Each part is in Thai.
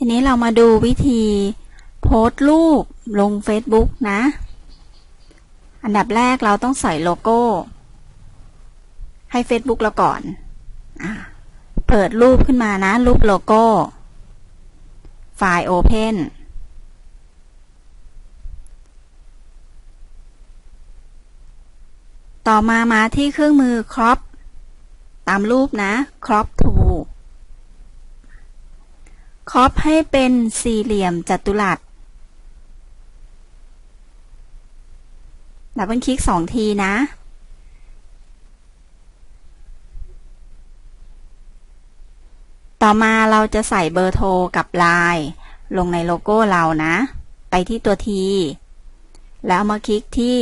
ทีนี้เรามาดูวิธีโพสต์รูปลง Facebook นะ อันดับแรกเราต้องใส่โลโก้ ให้ Facebook เราก่อนอเปิดรูปขึ้นมานะ รูปโลโก้ ไฟล์ Open ต่อมามาที่เครื่องมือ crop ตามรูปนะ crop to ครอปให้เป็นสี่เหลี่ยมจัตุรัสดับเบิลคลิกสองทีนะ ต่อมาเราจะใส่เบอร์โทรกับไลน์ลงในโลโก้เรานะ ไปที่ตัวที แล้วมาคลิกที่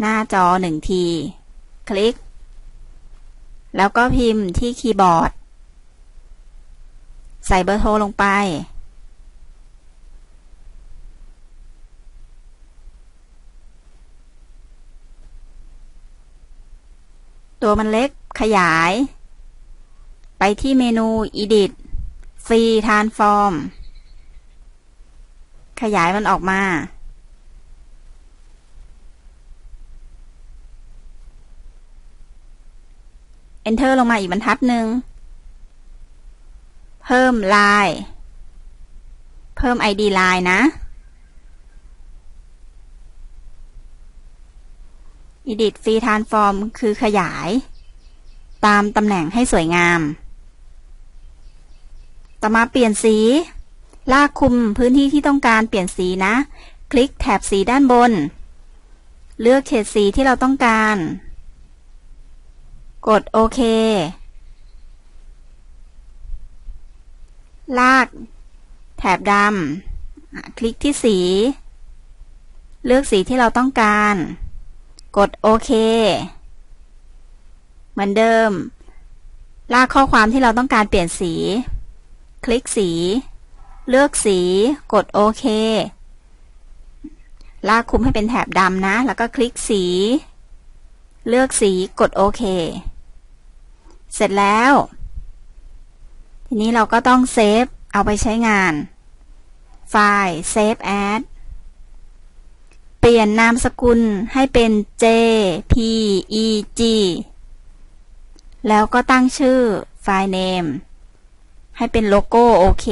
หน้าจอหนึ่งที คลิก แล้วก็พิมพ์ที่คีย์บอร์ด ใส่เบอร์โทรลงไป ตัวมันเล็กขยาย ไปที่เมนู Edit Free Transform ขยายมันออกมา Enter ลงมาอีกบรรทัดหนึ่ง เพิ่มลาย เพิ่ม ID ลายนะ Edit Free Transform คือขยาย ตามตำแหน่งให้สวยงาม ต่อมาเปลี่ยนสี ลากคุมพื้นที่ที่ต้องการเปลี่ยนสีนะ คลิกแถบสีด้านบน เลือกเฉดสีที่เราต้องการ กดโอเค ลาก แถบดำคลิกที่สี เลือกสีที่เราต้องการ กดโอเค เหมือนเดิม ลากข้อความที่เราต้องการเปลี่ยนสี คลิกสี เลือกสี กดโอเค ลากคุมให้เป็นแถบดำนะ แล้วก็คลิกสี เลือกสี กดโอเค เสร็จแล้ว ทีนี้เราก็ต้องเซฟเอาไปใช้งาน ไฟล์ Save As เปลี่ยนนามสกุลให้เป็น JPEG แล้วก็ตั้งชื่อไฟล์ Name ให้เป็นโลโก้โอเค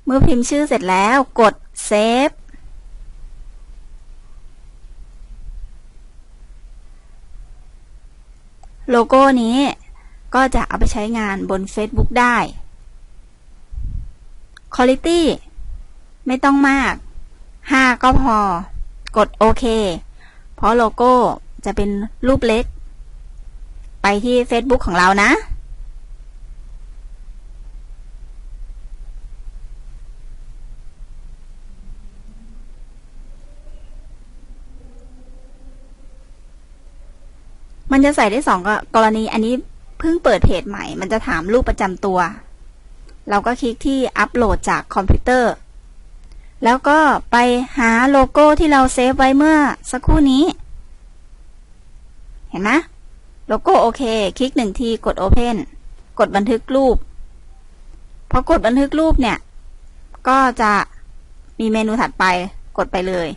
เมื่อพิมพ์ชื่อเสร็จแล้วกดเซฟโลโก้นี้ก็จะเอาไปใช้งานบน Facebook ได้ Quality ไม่ต้องมาก 5 ก็พอ กดโอเค เพราะโลโก้จะเป็นรูปเล็ก ไปที่ Facebook ของเรานะ มันจะใส่ได้สองกรณี อันนี้เพิ่งเปิดเพจใหม่ มันจะถามรูปประจำตัว เราก็คลิกที่อัปโหลดจากคอมพิวเตอร์ แล้วก็ไปหาโลโก้ที่เราเซฟไว้เมื่อสักครู่นี้ เห็นไหมโลโก้โอเค คลิกหนึ่งทีกด Open กดบันทึกรูป พอกดบันทึกรูปเนี่ย ก็จะมีเมนูถัดไปกดไปเลย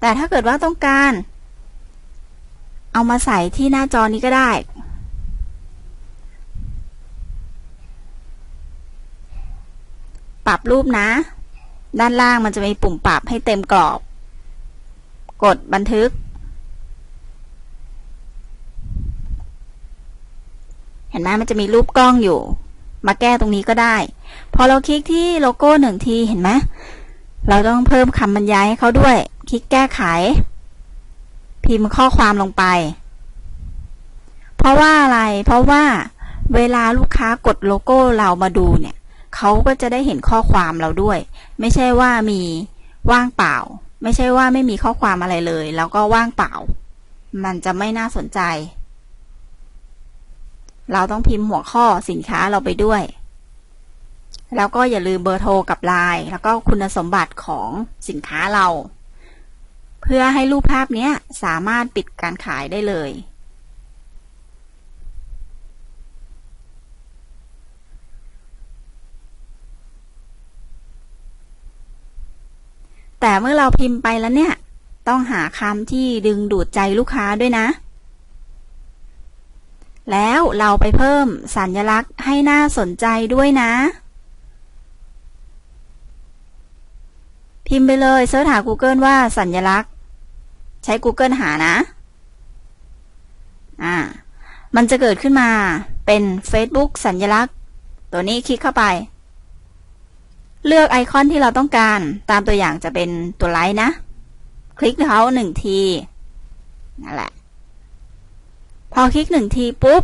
แต่ถ้าเกิดว่าต้องการ เอามาใส่ที่หน้าจอนี้ก็ได้ ปรับรูปนะ ด้านล่างมันจะมีปุ่มปรับให้เต็มกรอบ กดบันทึก เห็นไหมมันจะมีรูปกล้องอยู่ มาแก้ตรงนี้ก็ได้ พอเราคลิกที่โลโก้หนึ่งทีเห็นไหมเราต้องเพิ่มคำบรรยายให้เขาด้วย คลิกแก้ไข พิมพ์ข้อความลงไป เพราะว่าอะไร เพราะว่าเวลาลูกค้ากดโลโก้เรามาดูเนี่ย เขาก็จะได้เห็นข้อความเราด้วย ไม่ใช่ว่ามีว่างเปล่า ไม่ใช่ว่าไม่มีข้อความอะไรเลย แล้วก็ว่างเปล่า มันจะไม่น่าสนใจ เราต้องพิมพ์หัวข้อสินค้าเราไปด้วย แล้วก็อย่าลืมเบอร์โทรกับไลน์แล้วก็คุณสมบัติของสินค้าเรา เพื่อให้รูปภาพนี้สามารถปิดการขายได้เลย แต่เมื่อเราพิมพ์ไปแล้วเนี่ย ต้องหาคำที่ดึงดูดใจลูกค้าด้วยนะ แล้วเราไปเพิ่มสัญลักษณ์ให้น่าสนใจด้วยนะพิมพ์ไปเลยเสิร์ชหา Google ว่าสัญลักษณ์ ใช้ Google หานะ อ่า มันจะเกิดขึ้นมาเป็น Facebook สัญลักษณ์ ตัวนี้คลิกเข้าไป เลือกไอคอนที่เราต้องการ ตามตัวอย่างจะเป็นตัวไลค์นะ คลิกเขาหนึ่งที นั่นแหละ พอคลิกหนึ่งทีปุ๊บ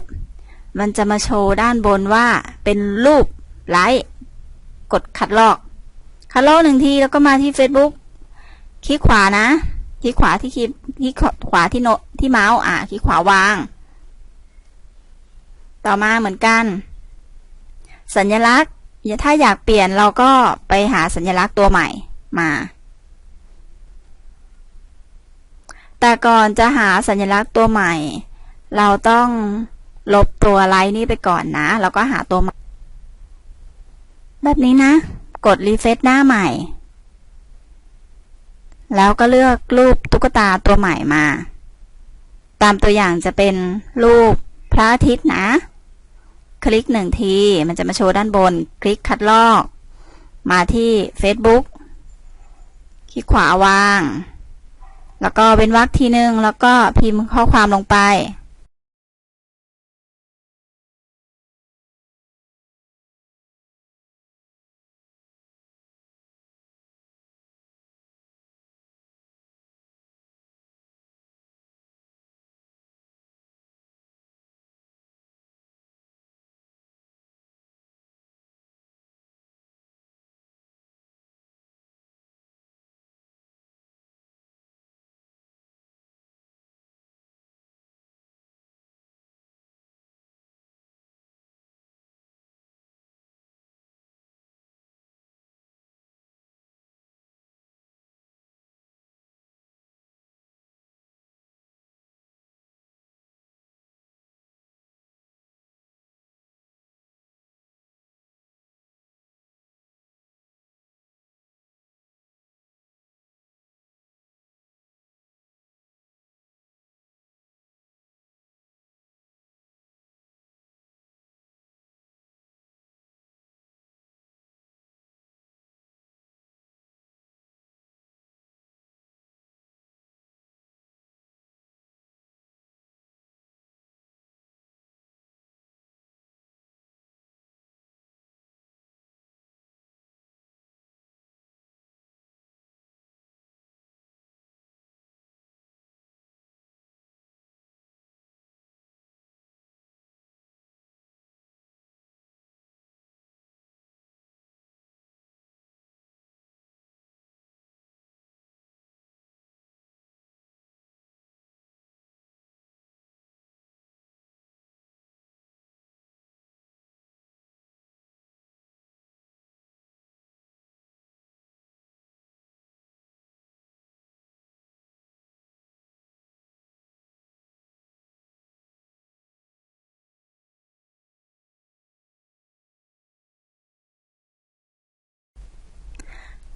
มันจะมาโชว์ด้านบนว่าเป็นรูปไลค์กดคัดลอกคัดลอกหนึ่งทีแล้วก็มาที่ Facebook คลิกขวานะ คลิกขวาที่คลิกคลิกขวาที่โนที่เมาส์อะคลิกขวาวาง ต่อมาเหมือนกัน สัญลักษณ์ถ้าอยากเปลี่ยนเราก็ไปหาสัญลักษณ์ตัวใหม่มา แต่ก่อนจะหาสัญลักษณ์ตัวใหม่ เราต้องลบตัวไลน์นี้ไปก่อนนะ แล้วก็หาตัวใหม่ แบบนี้นะ กดรีเฟซหน้าใหม่ แล้วก็เลือกรูปตุ๊กตาตัวใหม่มา ตามตัวอย่างจะเป็นรูปพระอาทิตย์นะ คลิกหนึ่งที มันจะมาโชว์ด้านบน คลิกคัดลอก มาที่ Facebook คลิกขวาวาง แล้วก็เป็นวรรคทีหนึ่งแล้วก็พิมพ์ข้อความลงไป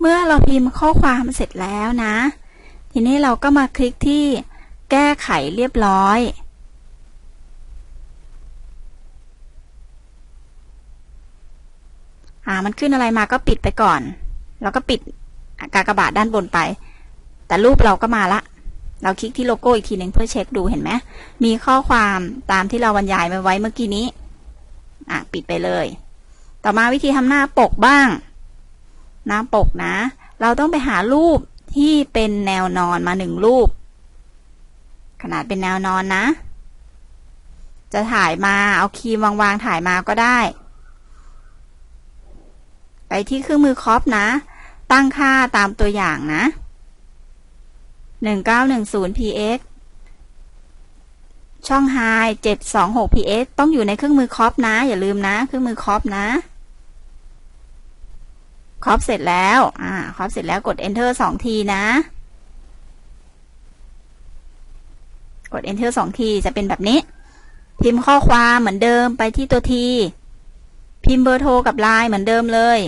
เมื่อเราพิมพ์ข้อความเสร็จแล้วนะ ทีนี้เราก็มาคลิกที่แก้ไขเรียบร้อย อ่า มันขึ้นอะไรมาก็ปิดไปก่อน แล้วก็ปิดกากบาทด้านบนไป แต่รูปเราก็มาละ เราคลิกที่โลโก้อีกทีหนึ่งเพื่อเช็คดูเห็นไหม มีข้อความตามที่เราบรรยายมาไว้เมื่อกี้นี้ อะ ปิดไปเลย ต่อมาวิธีทำหน้าปกบ้าง หน้าปกนะ เราต้องไปหารูปที่เป็นแนวนอนมาหนึ่งรูป ขนาดเป็นแนวนอนนะ จะถ่ายมาเอาครีมวางๆถ่ายมาก็ได้ ไปที่เครื่องมือคอปนะ ตั้งค่าตามตัวอย่างนะ1910 px ช่อง high 726 px ต้องอยู่ในเครื่องมือคอปนะ อย่าลืมนะ เครื่องมือคอปนะ ครอปเสร็จแล้ว อ่า ครอปเสร็จแล้วกด enter สองทีนะ กด enter สองทีจะเป็นแบบนี้ พิมพ์ข้อความเหมือนเดิมไปที่ตัวทีพิมพ์เบอร์โทรกับไลน์เหมือนเดิมเลย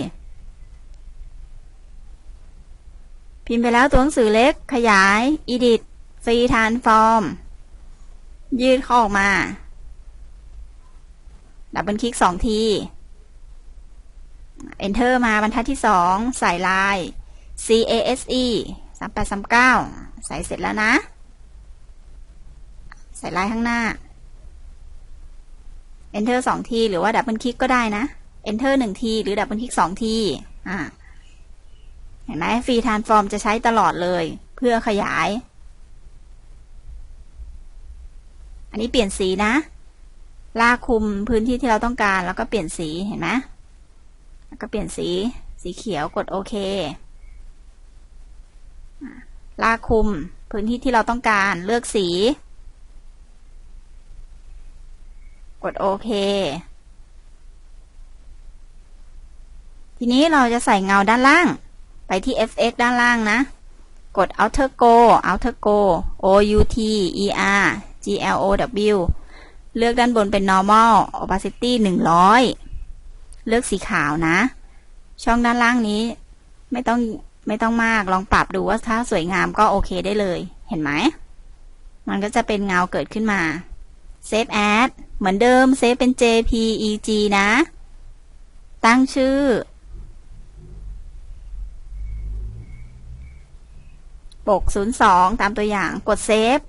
พิมพ์ไปแล้วตัวหนังสือเล็กขยาย edit ฟรีทานฟอร์ม ยืดข้าออกมา ดับเบิลคลิกสองที enter มาบรรทัดที่สองใส่ลาย CASE สามแปดสามเก้าใส่เสร็จแล้วนะ ใส่ลายข้างหน้า enter สองที หรือว่าดับเบิลคลิกก็ได้นะ enter หนึ่งที หรือดับเบิลคลิกสองที อ่าเห็นไหมฟรีทานฟอร์มจะใช้ตลอดเลย เพื่อขยาย อันนี้เปลี่ยนสีนะ ลากคุมพื้นที่ที่เราต้องการแล้วก็เปลี่ยนสีเห็นไหม แล้วก็เปลี่ยนสีสีเขียวกดโอเคลากคุมพื้นที่ที่เราต้องการเลือกสี กดโอเค ทีนี้เราจะใส่เงาด้านล่าง ไปที่ fx ด้านล่างนะ กด outer go outer go o u t e r g l o w เลือกด้านบนเป็น normal opacity 100 เลือกสีขาวนะ ช่องด้านล่างนี้ ไม่ต้องไม่ต้องมากลองปรับดูว่าถ้าสวยงามก็โอเคได้เลย เห็นไหม มันก็จะเป็นเงาเกิดขึ้นมา save as เหมือนเดิม save เป็น jpeg นะ ตั้งชื่อ ปก 02 ตามตัวอย่างกดเซฟ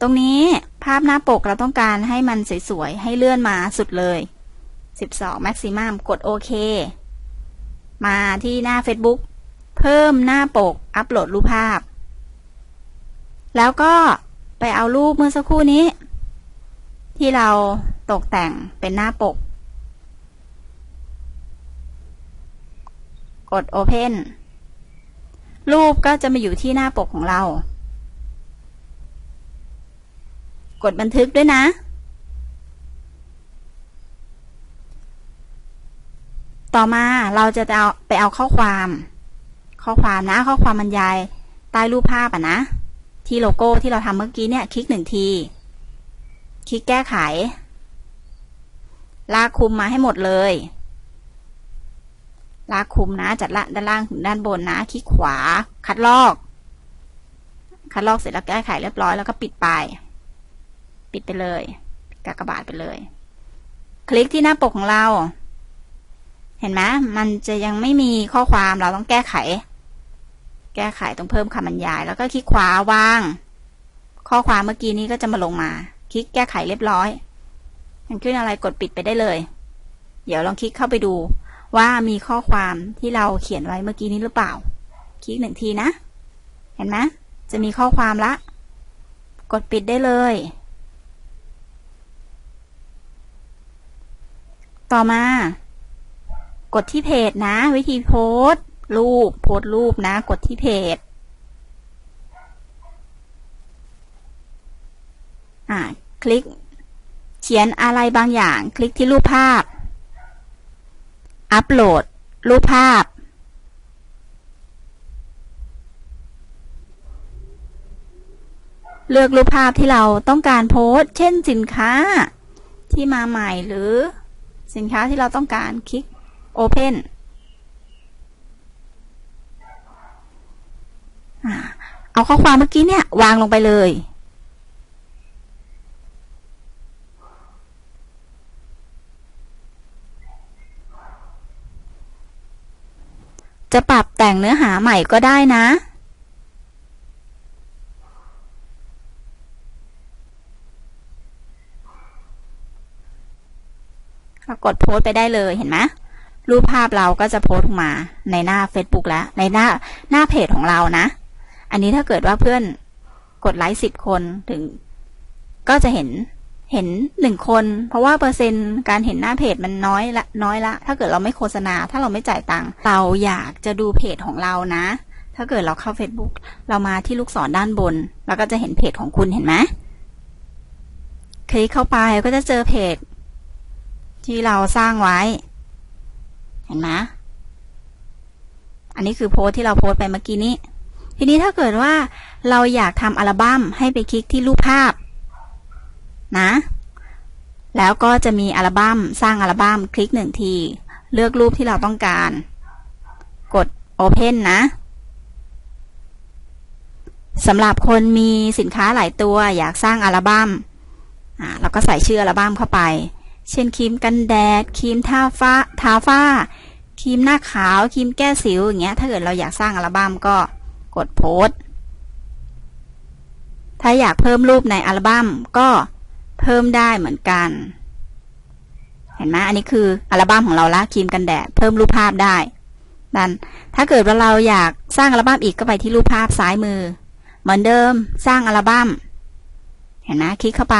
ตรงนี้ภาพหน้าปกเราต้องการให้มันสวยๆ ให้เลื่อนมาสุดเลย 12 maximum กดโอเค มาที่หน้า Facebook เพิ่มหน้าปก อัปโหลดรูปภาพ แล้วก็ไปเอารูปเมื่อสักครู่นี้ ที่เราตกแต่งเป็นหน้าปก กด Open รูปก็จะมาอยู่ที่หน้าปกของเรา กดบันทึกด้วยนะ ต่อมาเราจะเอาไปเอาข้อความ ข้อความนะ ข้อความบรรยายใต้รูปภาพอะนะ ที่โลโก้ที่เราทำเมื่อกี้เนี่ยคลิกหนึ่งที คลิกแก้ไข ลากคุมมาให้หมดเลย ลากคุมนะจัดละด้านล่างถึงด้านบนนะ คลิกขวา คัดลอก คัดลอกเสร็จแล้วแก้ไขเรียบร้อยแล้วก็ปิดไป ปิดไปเลยกากบาทไปเลย คลิกที่หน้าปกของเรา ห็นไหมมันจะยังไม่มีข้อความเราต้องแก้ไข แก้ไขต้องเพิ่มคำบรรยาย แล้วก็คลิกขวาวาง ข้อความเมื่อกี้นี้ก็จะมาลงมา คลิกแก้ไขเรียบร้อยมันขึ้นอะไรกดปิดไปได้เลย เดี๋ยวลองคลิกเข้าไปดูว่ามีข้อความที่เราเขียนไว้เมื่อกี้นี้หรือเปล่า คลิกหนึ่งทีนะ เห็นไหมจะมีข้อความละ กดปิดได้เลย ต่อมา กดที่เพจนะ วิธีโพสรูป โพสรูปนะ กดที่เพจอ่าคลิก เขียนอะไรบางอย่าง คลิกที่รูปภาพ อัปโหลด รูปภาพ เลือกรูปภาพที่เราต้องการโพสเช่นสินค้าที่มาใหม่หรือสินค้าที่เราต้องการคลิก Open เอาข้อความเมื่อกี้เนี่ย วางลงไปเลย จะปรับแต่งเนื้อหาใหม่ก็ได้นะเรากดโพสต์ไปได้เลยเห็นไหม รูปภาพเราก็จะโพสต์มาในหน้า Facebook แล้ว ในหน้าหน้าเพจของเรานะ อันนี้ถ้าเกิดว่าเพื่อนกดไลค์สิบคนถึง ก็จะเห็นเห็นหนึ่งคน เพราะว่าเปอร์เซ็นต์การเห็นหน้าเพจมันน้อยละน้อยละ ถ้าเกิดเราไม่โฆษณา ถ้าเราไม่จ่ายตังค์เราอยากจะดูเพจของเรานะ ถ้าเกิดเราเข้า Facebook เรามาที่ลูกศรด้านบน เราก็จะเห็นเพจของคุณเห็นไหมคลิกเข้าไปก็จะเจอเพจ ที่เราสร้างไว้ เห็นไหมอันนี้คือโพสที่เราโพสไปเมื่อกี้นี้ ทีนี้ถ้าเกิดว่าเราอยากทำอัลบั้มให้ไปคลิกที่รูปภาพ นะ แล้วก็จะมีอัลบั้มสร้างอัลบั้มคลิกหนึ่งที เลือกรูปที่เราต้องการ กด Open นะสำหรับคนมีสินค้าหลายตัวอยากสร้างอัลบั้มอ่าเราก็ใส่ชื่ออัลบั้มเข้าไป เช่นครีมกันแดดครีมทาฟ้าทาฝ้าครีมหน้าขาวครีมแก้สิวอย่างเงี้ย ถ้าเกิดเราอยากสร้างอัลบั้มก็กดโพสต์ถ้าอยากเพิ่มรูปในอัลบั้มก็เพิ่มได้เหมือนกัน เห็นไหมอันนี้คืออัลบั้มของเราละครีมกันแดด เพิ่มรูปภาพได้ดันถ้าเกิดว่าเราอยากสร้างอัลบั้มอีกก็ไปที่รูปภาพซ้ายมือ เหมือนเดิมสร้างอัลบั้มเห็นไหมคลิกเข้าไป